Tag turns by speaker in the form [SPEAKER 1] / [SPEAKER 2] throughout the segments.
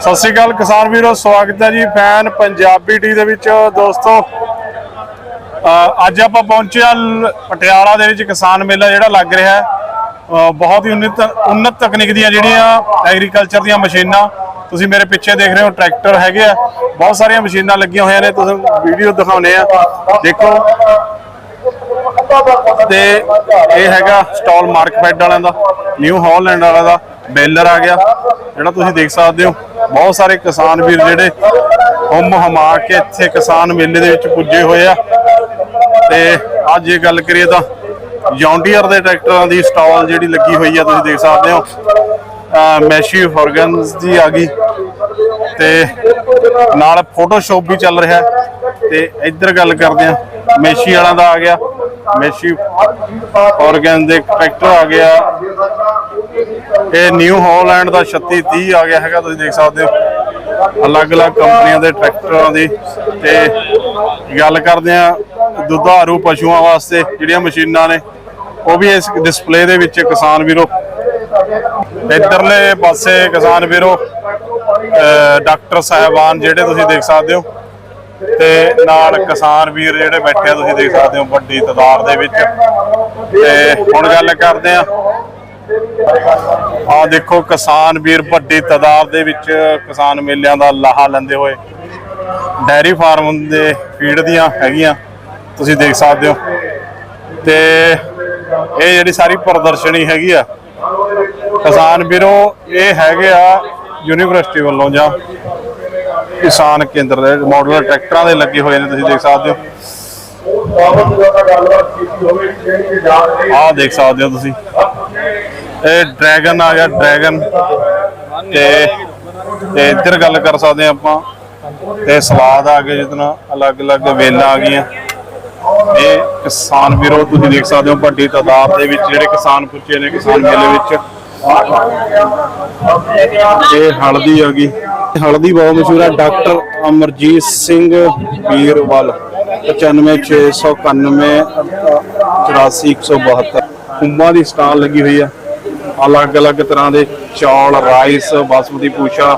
[SPEAKER 1] ਸਤਿ ਸ਼੍ਰੀ ਅਕਾਲ ਕਿਸਾਨ ਵੀਰੋ, ਸਵਾਗਤ ਹੈ ਜੀ ਫੈਨ ਪੰਜਾਬੀ ਟੀ ਦੇ ਵਿੱਚ। ਦੋਸਤੋ ਅੱਜ ਆਪਾਂ ਪਹੁੰਚਿਆ ਪਟਿਆਲਾ ਦੇ ਵਿੱਚ ਕਿਸਾਨ ਮੇਲਾ ਜਿਹੜਾ ਲੱਗ ਰਿਹਾ ਹੈ। ਬਹੁਤ ਹੀ ਉન્નਤ ਤਕਨੀਕ ਦੀਆਂ ਜਿਹੜੀਆਂ ਐਗਰੀਕਲਚਰ ਦੀਆਂ ਮਸ਼ੀਨਾਂ, ਤੁਸੀਂ ਮੇਰੇ ਪਿੱਛੇ ਦੇਖ ਰਹੇ ਹੋ, ਟਰੈਕਟਰ ਹੈਗੇ ਆ। ਬਹੁਤ ਸਾਰੀਆਂ ਮਸ਼ੀਨਾਂ ਲੱਗੀਆਂ ਹੋਈਆਂ ਨੇ, ਤੁਸੀਂ ਵੀਡੀਓ ਦਿਖਾਉਨੇ ਆ ਦੇਖੋ, ਤੇ ਇਹ ਹੈਗਾ ਸਟਾਲ ਮਾਰਕਫੈਡ ਵਾਲਿਆਂ ਦਾ, ਨਿਊ ਹਾਲੈਂਡ ਵਾਲਿਆਂ ਦਾ। ਬੇਲਰ ਆ ਗਿਆ, ਜਿਹੜਾ ਤੁਸੀਂ ਦੇਖ ਸਕਦੇ ਹੋ। ਬਹੁਤ ਸਾਰੇ ਕਿਸਾਨ ਵੀਰ ਜਿਹੜੇ ਹੁਮ ਹਮਾ ਕੇ ਇੱਥੇ ਕਿਸਾਨ ਮੇਲੇ ਦੇ ਵਿੱਚ ਪੁੱਜੇ ਹੋਏ ਆ। ਤੇ ਅੱਜ ਜੇ ਗੱਲ ਕਰੀਏ ਤਾਂ ਜੌਂਡੀਅਰ ਦੇ ਟਰੈਕਟਰਾਂ ਦੀ ਸਟਾਲ ਜਿਹੜੀ ਲੱਗੀ ਹੋਈ ਆ, ਤੁਸੀਂ ਦੇਖ ਸਕਦੇ ਹੋ। ਮੈਸ਼ੀ ਫੋਰਗਨਸ ਦੀ ਆ ਗਈ। ਤੇ ਨਾਲ ਫੋਟੋਸ਼ਾਪ ਵੀ ਚੱਲ ਰਿਹਾ। ਹੈ ਤੇ ਇੱਧਰ ਗੱਲ ਕਰਦੇ ਆ, ਮੇਸ਼ੀ ਵਾਲਾ ਦਾ ਆ ਗਿਆ। ਮੈਸ਼ੀ ਆਰਗਨ ਦੇ ਟਰੈਕਟਰ ਆ ਗਿਆ। ਇਹ ਨਿਊ ਹਾਲੈਂਡ ਦਾ 3630 ਆ ਗਿਆ ਹੈਗਾ, ਤੁਸੀਂ ਦੇਖ ਸਕਦੇ ਹੋ। ਅਲੱਗ-ਅਲੱਗ ਕੰਪਨੀਆਂ ਦੇ ਟਰੈਕਟਰਾਂ ਦੀ। ਤੇ ਗੱਲ ਕਰਦੇ ਆ ਦੁਧਾਰੂ ਪਸ਼ੂਆਂ ਵਾਸਤੇ, ਜਿਹੜੀਆਂ ਮਸ਼ੀਨਾਂ ਨੇ, ਉਹ ਵੀ ਇਸ ਡਿਸਪਲੇ ਦੇ ਵਿੱਚ ਕਿਸਾਨ ਵੀਰੋ। ਇਧਰਲੇ ਪਾਸੇ ਕਿਸਾਨ ਵੀਰੋ ਡਾਕਟਰ ਸਾਹਿਬਾਨ ਜਿਹੜੇ ਤੁਸੀਂ ਦੇਖ ਸਕਦੇ ਹੋ, ਤੇ ਨਾਲ ਕਿਸਾਨ ਵੀਰ ਜਿਹੜੇ ਬੈਠੇ ਆ, ਤੁਸੀਂ ਦੇਖ ਸਕਦੇ ਹੋ ਵੱਡੀ ਤਾਦਾਦ ਦੇ ਵਿੱਚ। ਤੇ ਹੁਣ ਗੱਲ ਕਰਦੇ ਆ ਆ ਦੇਖੋ ਕਿਸਾਨ ਵੀਰ ਵੱਡੀ ਤਾਦਾਦ ਦੇ ਵਿੱਚ ਕਿਸਾਨ ਮੇਲਿਆਂ ਦਾ ਲਾਹਾ ਲੈਂਦੇ ਹੋਏ ਡੈਰੀ ਫਾਰਮ ਦੇ ਫੀਡ ਦੀਆਂ ਹੈਗੀਆਂ, ਤੁਸੀਂ ਦੇਖ ਸਕਦੇ ਹੋ। ਤੇ ਇਹ ਜਿਹੜੀ ਸਾਰੀ ਪ੍ਰਦਰਸ਼ਨੀ ਹੈਗੀ ਆ, ਕਿਸਾਨ ਵੀਰੋ, ਇਹ ਹੈਗੇ ਆ ਯੂਨੀਵਰਸਿਟੀ ਵੱਲੋਂ ਜਾਂ ਕਿਸਾਨ ਕੇਂਦਰ ਦੇ ਮਾਡਲ ਟਰੈਕਟਰਾਂ ਦੇ ਲੱਗੇ ਹੋਏ ਨੇ, ਤੁਸੀਂ ਦੇਖ ਸਕਦੇ ਹੋ। ਆਹ ਦੇਖ ਸਕਦੇ ਹੋ ਤੁਸੀਂ। ਇਹ ਡਰੈਗਨ ਆ ਗਿਆ, ਡਰੈਗਨ। ਤੇ ਤੇ ਇੱਧਰ ਗੱਲ ਕਰ ਸਕਦੇ ਹਾਂ ਆਪਾਂ। ਤੇ ਸਲਾਦ ਆ ਗਏ ਜਿਤਨਾ ਅਲੱਗ-ਅਲੱਗ ਵੇਲਾਂ ਆ ਗਈਆਂ। ਇਹ ਕਿਸਾਨ ਵੀਰੋ, ਤੁਸੀਂ ਦੇਖ ਸਕਦੇ ਹੋ ਵੱਡੀ ਤਾਦਾਦ ਦੇ ਵਿੱਚ ਜਿਹੜੇ ਕਿਸਾਨ ਪੁੱਜੇ ਨੇ ਕਿਸਾਨ ਮੇਲੇ ਵਿੱਚ। ਇਹ ਹਲਦੀ ਆ ਗਈ। ਹਲਦੀ ਬਹੁਤ ਮਸ਼ਹੂਰ ਹੈ ਡਾਕਟਰ ਅਮਰਜੀਤ ਸਿੰਘ ਵੀਰਵਾਲ 95691 84172 ਕੁੰਭਾਂ ਦੀ ਸਟਾਲ ਲੱਗੀ ਹੋਈ ਆ। ਅਲੱਗ-ਅਲੱਗ ਤਰ੍ਹਾਂ ਦੇ ਚੌਲ, ਰਾਈਸ, ਬਾਸਮਤੀ ਪੂਸ਼ਾ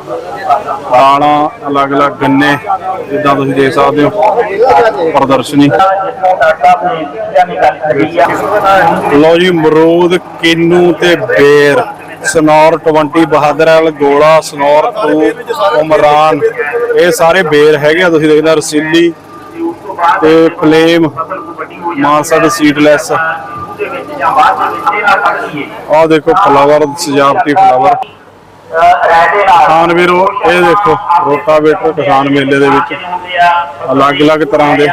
[SPEAKER 1] ਦਾਣਾ ਅਲੱਗ-ਅਲੱਗ ਗੰਨੇ, ਜਿੱਦਾਂ ਤੁਸੀਂ ਦੇਖ ਸਕਦੇ ਹੋ। ਪ੍ਰਦਰਸ਼ਨੀ। ਲਓ ਜੀ ਮਰੂਦ ਕਿੰਨੂ ਤੇ ਬੇਰ। ਸਨੌਰ 20 ਬਹਾਦਰ ਵਾਲ, ਗੋਲਾ, ਸਨੌਰ 2 ਉਮਰਾਨ। ਇਹ ਸਾਰੇ ਬੇਰ ਹੈਗੇ ਆ, ਤੁਸੀਂ ਦੇਖਦੇ ਹੋ, ਰਸੀਲੀ ਤੇ ਫਲੇਮ ਮਾਨਸਾ ਦੇ ਸੀਡਲੈਸ ਆਹ ਦੇਖੋ ਫਲਾਵਰ, ਸਜਾਵਟੀ ਫਲਾਵਰ। ਕਿਸਾਨ ਵੀਰੋ ਇਹ ਦੇਖੋ, ਰੋਟਾਵੇਟਰ ਕਿਸਾਨ ਮੇਲੇ ਦੇ ਵਿੱਚ। ਅਲੱਗ-ਅਲੱਗ ਤਰ੍ਹਾਂ ਦੇ।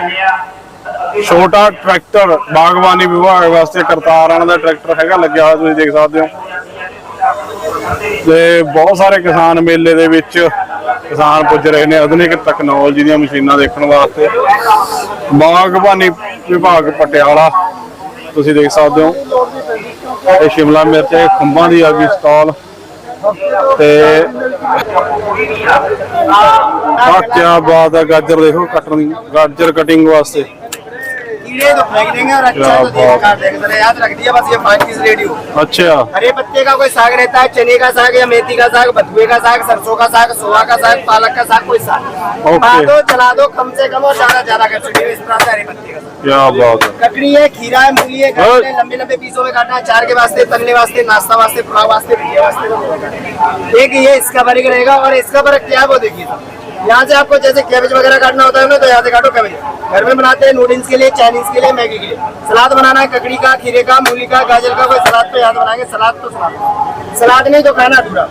[SPEAKER 1] ਛੋਟਾ ਟਰੈਕਟਰ, ਬਾਗਬਾਨੀ ਵਿਭਾਗ ਵਾਸਤੇ ਕਰਤਾਰਾਂ ਦਾ ਟਰੈਕਟਰ ਹੈਗਾ, ਲੱਗਿਆ ਹੋਇਆ ਤੁਸੀਂ ਦੇਖ ਸਕਦੇ ਹੋ। ਤੇ ਬਹੁਤ ਸਾਰੇ ਕਿਸਾਨ ਮੇਲੇ ਦੇ ਵਿੱਚ ਕਿਸਾਨ ਪੁੱਜ ਰਹੇ ਨੇ ਆਧੁਨਿਕ ਟੈਕਨੋਲੋਜੀ ਦੀਆਂ ਮਸ਼ੀਨਾਂ ਦੇਖਣ ਵਾਸਤੇ। ਬਾਗਬਾਨੀ ਵਿਭਾਗ ਪਟਿਆਲਾ, ਤੁਸੀਂ ਦੇਖ ਸਕਦੇ ਹੋ। ਇਹ ਸ਼ਿਮਲਾ ਮਿਰਚ, ਇਹ ਖੰਭਾਂ ਦੀ ਆ ਗਈ ਸਟਾਲ ਤੇ ਆ ਕੀ ਬਾਤ ਹੈ ਗਾਜਰ ਦੇਖੋ, ਕੱਟਣ ਦੀ, ਗਾਜਰ ਕਟਿੰਗ ਵਾਸਤੇ।
[SPEAKER 2] तो अच्छा तो हरे अच्छा। पत्ते का कोई साग रहता है? चने का साग या मेथी का साग बथुए का साग सरसों का साग सोहा का साग पालक का साग कोई साग? खा दो चला दो कम ऐसी कम और ज़्यादा ज़्यादा कर सकते इस तरह हरे पत्ते का
[SPEAKER 1] क्या बात है।
[SPEAKER 2] ककड़ी है खीरा है मूली हाँ। है लंबे लंबे पीसों में काटना है चार के वास्ते तलने वास्ते नाश्ता वास्ते पुलाव वास्ते भैया तो ये इसका बर्ग रहेगा और इसका बर्ग क्या है वो देखिए। यहाँ से आपको जैसे कैबेज वगैरह काटना होता है ना तो यहाँ से काटो कैबेज घर में बनाते हैं नूडल्स के लिए चाइनीज के लिए मैगी के लिए सलाद बनाना है ककड़ी का खीरे का मूली का गाजर का कोई सलाद तो याद बनाएंगे सलाद तो सलाद सलाद नहीं तो खाना अधूरा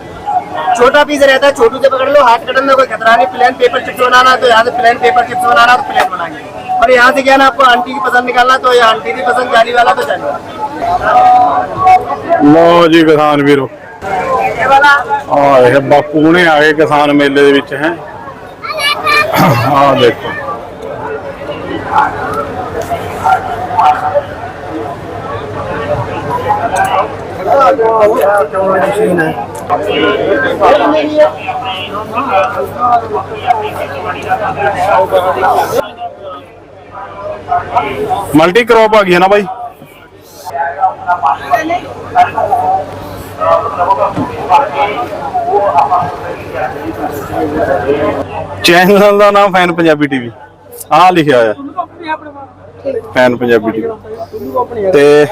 [SPEAKER 2] छोटा पीस रहता है छोटू से पकड़ लो हाथ कटन में कोई खतरा नहीं प्लेन पेपर चिप्स बनाना है तो यहाँ से प्लेन पेपर चिप्स बनाना है तो प्लेन बनाएंगे और यहाँ से क्या ना आपको आंटी की पसंद निकालना तो ये आंटी की पसंद जाली वाला तो जाली वाला
[SPEAKER 1] ਲਓ ਜੀ ਕਿਸਾਨ ਵੀਰੋ
[SPEAKER 2] ये वाला
[SPEAKER 1] ਆ ਇਹ ਬਾਪੂ ਨੇ ਆ ਗਏ ਕਿਸਾਨ ਮੇਲੇ ਦੇ ਵਿੱਚ ਹੈ ਆ ਦੇਖੋ ਮਲਟੀ ਕ੍ਰੌਪ ਆ ਗਈ ਹੈ ਨਾ ਬਾਈ ਚੈਨਲ ਦਾ ਨਾਮ ਫੈਨ ਪੰਜਾਬੀ ਟੀਵੀ। ਆਹ ਲਿਖਿਆ ਹੋਇਆ। Fan Punjabi TV. ਤੇ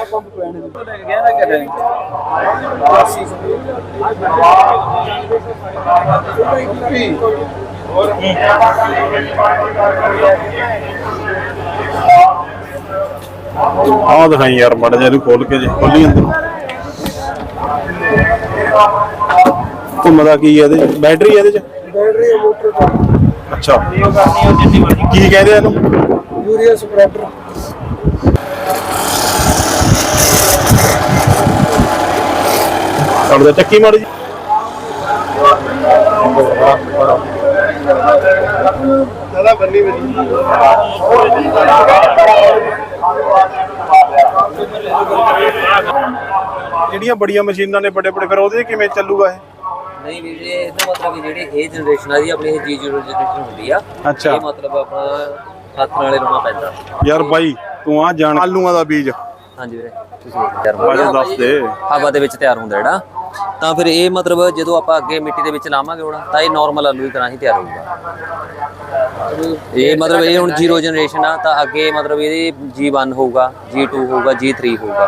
[SPEAKER 1] ਆਹ ਦਿਖਾਈ ਯਾਰ, ਮੜ ਜਿਹਾ ਇਹਨੂੰ ਖੋਲ ਕੇ ਜੇ ਖੋਲੀ ਅੰਦਰ। ਘੁੰਮਦਾ ਕੀ ਹੈ ਇਹਦੇ 'ਚ? ਬੈਟਰੀ ਹੈ ਇਹਦੇ ਚ?
[SPEAKER 3] ਬੈਟਰੀ ਹੈ ਮੋਟਰ ਦਾ।
[SPEAKER 1] ਅੱਛਾ। ਕੀ ਕਹਿੰਦੇ ਇਹਨੂੰ?
[SPEAKER 3] Urea
[SPEAKER 1] spreader. ਕੱਢ ਚੱਕੀ ਮਾੜੀ ਜੀ।
[SPEAKER 2] ਦਾਦਾ ਬੰਨੀ ਬੰਨੀ
[SPEAKER 1] ਜਿਹੜੀਆਂ ਬੜੀਆਂ ਮਸ਼ੀਨਾਂ ਨੇ ਵੱਡੇ ਵੱਡੇ ਫਿਰ ਉਹਦੇ 'ਚ ਕਿਵੇਂ ਚੱਲੂਗਾ ਇਹ?
[SPEAKER 4] ਨਹੀਂ ਵੀਰ ਜੀ ਇਹਦਾ ਮਤਲਬ ਵੀ ਜਿਹੜੀ ਇਹ ਜਨਰੇਸ਼ਨ ਆ ਦੀ ਆਪਣੀ ਇਹ ਜੀ ਜ਼ੀਰੋ ਜਨਰੇਸ਼ਨ ਹੁੰਦੀ ਆ
[SPEAKER 1] ਅੱਛਾ।
[SPEAKER 4] ਇਹ ਮਤਲਬ ਆਪਣਾ ਹੱਥ ਨਾਲੇ ਲਾਉਣਾ ਪੈਂਦਾ।
[SPEAKER 1] ਯਾਰ ਬਾਈ ਤੂੰ ਆ ਜਾਣ ਆਲੂਆਂ ਦਾ ਬੀਜ।
[SPEAKER 4] ਹਾਂਜੀ ਵੀਰੇ ਤੁਸੀਂ ਤਿਆਰ
[SPEAKER 1] ਬਾਈ ਦੱਸ ਦੇ।
[SPEAKER 4] ਹਵਾ ਦੇ ਵਿੱਚ ਤਿਆਰ ਹੁੰਦਾ ਜਿਹੜਾ। ਤਾਂ ਫਿਰ ਇਹ ਮਤਲਬ ਜਦੋਂ ਆਪਾਂ ਅੱਗੇ ਮਿੱਟੀ ਦੇ ਵਿੱਚ ਲਾਵਾਂਗੇ ਹੁਣ ਤਾਂ ਇਹ ਨਾਰਮਲ ਆਲੂ ਦੀ ਤਰ੍ਹਾਂ ਹੀ ਤਿਆਰ ਹੋਊਗਾ। ਇਹ ਮਤਲਬ ਇਹ ਹੁਣ ਜ਼ੀਰੋ ਜਨਰੇਸ਼ਨ ਆ ਤਾਂ ਅੱਗੇ ਮਤਲਬ ਇਹਦੇ G1 ਹੋਊਗਾ G2 ਹੋਊਗਾ G3 ਹੋਊਗਾ।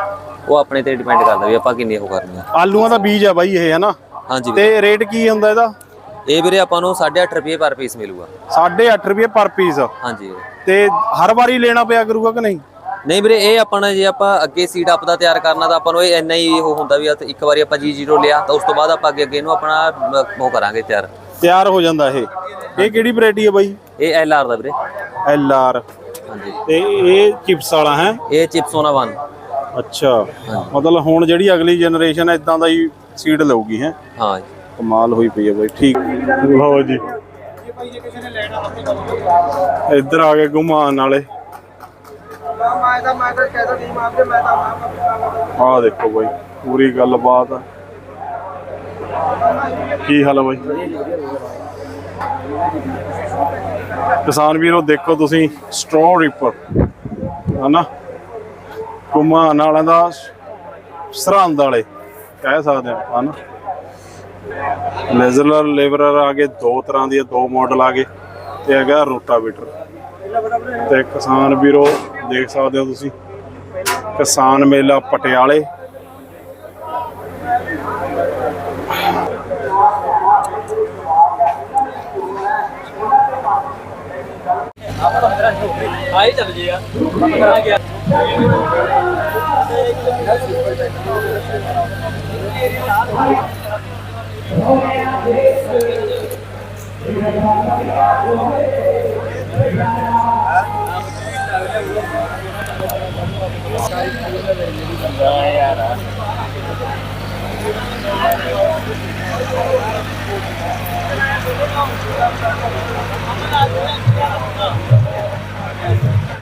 [SPEAKER 4] ਉਹ ਆਪਣੇ ਤੇ ਡਿਪੈਂਡ ਕਰਦਾ ਵੀ ਆਪਾਂ ਕਿੰਨੇ ਉਹ ਕਰਨੀ ਆ।
[SPEAKER 1] ਆਲੂਆਂ ਦਾ ਬੀਜ ਆ ਬਾਈ ਇਹ ਹੈ ਨਾ
[SPEAKER 4] ਹਾਂਜੀ ਵੀਰੇ।
[SPEAKER 1] ਤੇ ਰੇਟ ਕੀ ਹੁੰਦਾ ਇਹਦਾ?
[SPEAKER 4] ਇਹ ਵੀਰੇ ਆਪਾਂ ਨੂੰ 8.5 ਰੁਪਏ ਪਰ ਪੀਸ ਮਿਲੂਗਾ।
[SPEAKER 1] 8.5 ਰੁਪਏ ਪਰ ਪੀਸ
[SPEAKER 4] ਹਾਂਜੀ ਵੀਰੇ।
[SPEAKER 1] ਤੇ ਹਰ ਵਾਰੀ ਲੈਣਾ ਪਿਆ ਕਰੂਗਾ ਕਿ ਨਹੀਂ?
[SPEAKER 4] ਨਹੀਂ ਵੀਰੇ ਇਹ ਆਪਣਾ ਜੇ ਆਪਾਂ ਅੱਗੇ ਸੀਟ ਅਪ ਦਾ ਤਿਆਰ ਕਰਨਾ ਤਾਂ ਆਪਾਂ ਨੂੰ ਇਹ ਇੰਨਾ ਹੀ ਉਹ ਹੁੰਦਾ ਵੀ ਇੱਕ ਵਾਰੀ ਆਪਾਂ ਜੀ ਜ਼ੀਰੋ ਲਿਆ ਤਾਂ ਉਸ ਤੋਂ ਬਾਅਦ ਆਪਾਂ ਅੱਗੇ ਅੱਗੇ ਨੂੰ ਆਪਣਾ ਅਮ, ਉਹ ਕਰਾਂਗੇ ਤਿਆਰ।
[SPEAKER 1] ਤਿਆਰ ਹੋ ਜਾਂਦਾ ਇਹ। ਇਹ ਕਿਹੜੀ ਵੈਰਾਈਟੀ ਹੈ ਬਾਈ?
[SPEAKER 4] ਇਹ ਐਲ ਆਰ ਦਾ ਵੀਰੇ।
[SPEAKER 1] ਐਲ ਆਰ
[SPEAKER 4] ਹਾਂਜੀ।
[SPEAKER 1] ਤੇ ਇਹ ਚਿਪਸ ਵਾਲਾ ਹੈ?
[SPEAKER 4] ਇਹ ਚਿਪਸੋਨਾ 1
[SPEAKER 1] ਅੱਛਾ। ਮਤਲਬ ਹੁਣ ਜਿਹੜੀ ਅਗਲੀ ਜਨਰੇਸ਼ਨ ਇਦਾਂ ਦਾ ਹੀ ਸੀਡ ਲਊਗੀ ਹੈ?
[SPEAKER 4] ਹਾਂ
[SPEAKER 1] ਕਮਾਲ ਹੋਈ ਪਈ ਹੈ ਬਾਈ ਠੀਕ। ਲਓ ਜੀ। ਇੱਧਰ ਆ ਗਏ ਘੁਮਾਨ ਵਾਲੇ। ਆਹ ਦੇਖੋ ਬਾਈ ਪੂਰੀ ਗੱਲਬਾਤ ਆ। ਕੀ ਹਾਲ ਆ ਬਾਈ? ਕਿਸਾਨ ਵੀਰੋ ਦੇਖੋ ਤੁਸੀਂ ਸਟ੍ਰੋ ਰੀਪਰ ਹਨਾ ਘੁਮਾਨ ਵਾਲਿਆਂ ਦਾ ਸਰਹੰਦ ਵਾਲੇ, ਕਹਿ ਸਕਦੇ ਆ ਹਨਾ ਲੇਜ਼ਰ ਲੇਬਰਰ ਆ ਗਏ, ਦੋ ਤਰ੍ਹਾਂ ਦੀ ਦੋ ਮਾਡਲ ਆ ਗਏ, ਤੇ ਹੈਗਾ ਰੋਟਾਵੇਟਰ। ਤੇ ਕਿਸਾਨ ਵੀਰੋ, ਦੇਖ ਸਕਦੇ ਹੋ ਤੁਸੀਂ, ਕਿਸਾਨ ਮੇਲਾ ਪਟਿਆਲੇ आई चल जाएगा आ गया यार